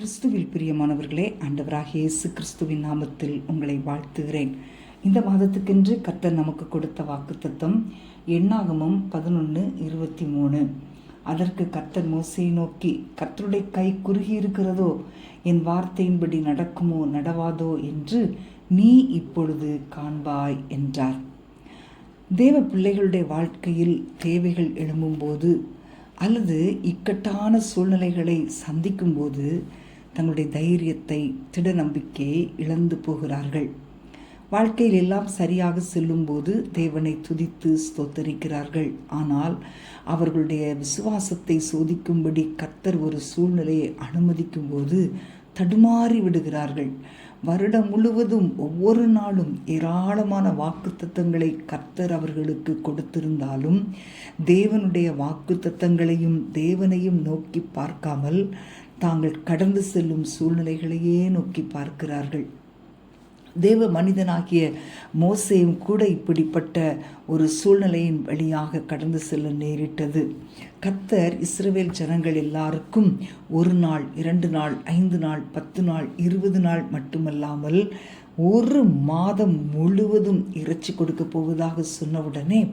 கிறிஸ்துவில் பிரியமானவர்களே ஆண்டவராக இயேசு கிறிஸ்துவின் நாமத்தில் உங்களை வாழ்த்துகிறேன். இந்த மாதத்துக்கென்று கர்த்தர் நமக்கு கொடுத்த வாக்குத்தத்தம் எண்ணாகமும் பதினொன்று இருபத்தி மூணு அதற்கு கர்த்தர் மோசையை நோக்கி கர்த்தருடைய கை குறுகி இருக்கிறதோ? என் வார்த்தையின்படி நடக்குமோ நடவாதோ என்று நீ இப்பொழுது காண்பாய் என்றார். தேவ பிள்ளைகளுடைய வாழ்க்கையில் தேவைகள் எழும்பும்போது அல்லது இக்கட்டான சூழ்நிலைகளை சந்திக்கும்போது தங்களுடைய தைரியத்தை திட நம்பிக்கையை இழந்து போகிறார்கள். வாழ்க்கையில் எல்லாம் சரியாக செல்லும்போது தேவனை துதித்து ஸ்தோத்தரிக்கிறார்கள். ஆனால் அவர்களுடைய விசுவாசத்தை சோதிக்கும்படி கத்தர் ஒரு சூழ்நிலையை அனுமதிக்கும்போது தடுமாறி விடுகிறார்கள். வருடம் முழுவதும் ஒவ்வொரு நாளும் ஏராளமான வாக்குத்தத்தங்களை கர்த்தர் அவர்களுக்கு கொடுத்திருந்தாலும் தேவனுடைய வாக்குத்தத்தங்களையும் தேவனையும் நோக்கி பார்க்காமல் தாங்கள் கடந்து செல்லும் சூழ்நிலைகளையே நோக்கி பார்க்கிறார்கள். தேவ மனிதனாகிய மோசேயும் கூட இப்படிப்பட்ட ஒரு சூழ்நிலையின் வழியாக கடந்து செல்ல நேரிட்டது. கத்தர் இஸ்ரவேல் ஜனங்கள் எல்லாருக்கும் ஒரு நாள் இரண்டு நாள் ஐந்து நாள் பத்து நாள் இருபது நாள் மட்டுமல்லாமல் ஒரு மாதம் முழுவதும் இறைச்சி கொடுக்க போவதாக சொன்னவுடனே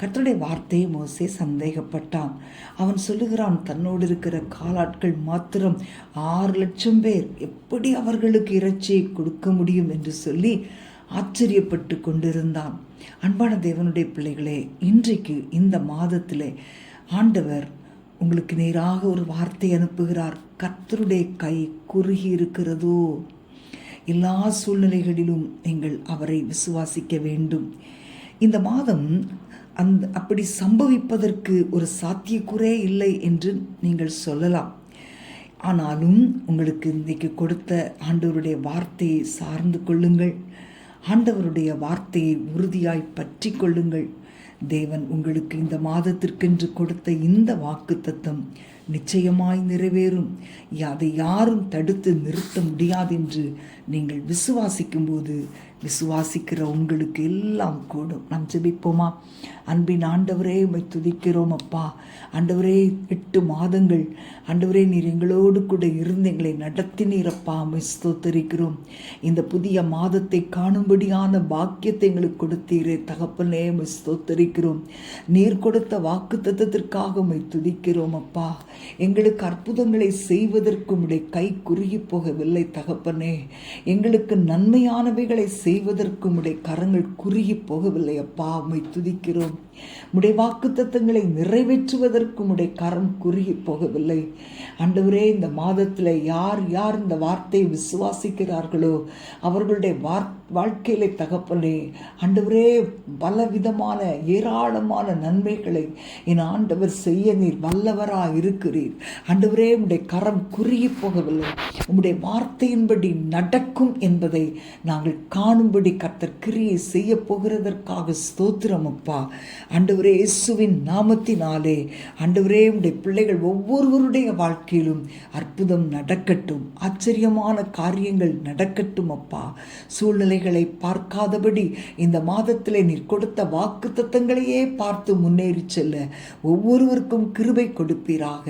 கர்த்தருடைய வார்த்தையை மோசே சந்தேகப்பட்டான். அவன் சொல்லுகிறான் தன்னோடு இருக்கிற காலாட்கள் மாத்திரம் ஆறு லட்சம் பேர் எப்படி அவர்களுக்கு இறைச்சியை கொடுக்க முடியும்? என்று சொல்லி ஆச்சரியப்பட்டு கொண்டிருந்தான். அன்பான தேவனுடைய பிள்ளைகளே இன்றைக்கு இந்த மாதத்திலே ஆண்டவர் உங்களுக்கு நேராக ஒரு வார்த்தை அனுப்புகிறார். கத்தருடைய கை குறுகி இருக்கிறதோ? எல்லா சூழ்நிலைகளிலும் நீங்கள் அவரை விசுவாசிக்க வேண்டும். இந்த மாதம் அந்த அப்படி சம்பவிப்பதற்கு ஒரு சாத்தியக்குறே இல்லை என்று நீங்கள் சொல்லலாம். ஆனாலும் உங்களுக்கு இன்றைக்கு கொடுத்த ஆண்டவருடைய வார்த்தையை சார்ந்து கொள்ளுங்கள். ஆண்டவருடைய வார்த்தையை உறுதியாய் பற்றி கொள்ளுங்கள். தேவன் உங்களுக்கு இந்த மாதத்திற்கென்று கொடுத்த இந்த வாக்கு தத்தம் நிச்சயமாய் நிறைவேறும். அதை யாரும் தடுத்து நிறுத்த முடியாது என்று நீங்கள் விசுவாசிக்கும் போது விசுவாசிக்கிற உங்களுக்கு எல்லாம் கூடும். நாம் ஜெபிப்போமா? அன்பின் ஆண்டவரே உமை துதிக்கிறோம் அப்பா. ஆண்டவரே எட்டு மாதங்கள். ஆண்டவரே நீர் எங்களோடு கூட இருந்து எங்களை நடத்தினீரப்பா உம்மை ஸ்தோத்தரிக்கிறோம். இந்த புதிய மாதத்தை காணும்படியான பாக்கியத்தை எங்களுக்கு கொடுத்தீரே. தகப்பனே உம்மை ஸ்தோத்தரிக்கிறோம். நீர் கொடுத்த வாக்கு தத்துவத்திற்காக உமை துதிக்கிறோம் அப்பா. எங்களுக்கு அற்புதங்களை செய்வதற்கு உடைய கை குறுகி போகவில்லை தகப்பனே. எங்களுக்கு நன்மையானவைகளை செய்வதற்கு உடைய கரங்கள் குறுகி போகவில்லை. அப்பா உம்மை துதிக்கிறோம். உடைய வாக்கு தத்தங்களை நிறைவேற்றுவதற்கு உடைய கரம் குறுகி போகவில்லை. ஆண்டவரே இந்த மாதத்தில் யார் யார் இந்த வார்த்தையை விசுவாசிக்கிறார்களோ அவர்களுடைய வார் வாழ்க்கையில தகப்பனே ஆண்டவரே பலவிதமான ஏராளமான நன்மைகளை என் ஆண்டவர் செய்ய நீர் வல்லவரா இருக்கிறீர் ஆண்டவரே உடைய கரம் குறுகி போகவில்லை. உம்முடைய வார்த்தையின்படி நடக்கும் என்பதை நாங்கள் காணும்படி கர்த்தர் கிரியை செய்ய போகிறதற்காக ஸ்தோத்திரம் அப்பா. ஆண்டவரே இயேசுவின் நாமத்தினாலே ஆண்டவரே உடைய பிள்ளைகள் ஒவ்வொருவருடைய வாழ்க்கையிலும் அற்புதம் நடக்கட்டும். ஆச்சரியமான காரியங்கள் நடக்கட்டும் அப்பா. சூழ்நிலைகளை பார்க்காதபடி இந்த மாதத்தில் நீர் கொடுத்த வாக்கு தத்தங்களையே பார்த்து முன்னேறி செல்ல ஒவ்வொருவருக்கும் கிருபை கொடுப்பீராக.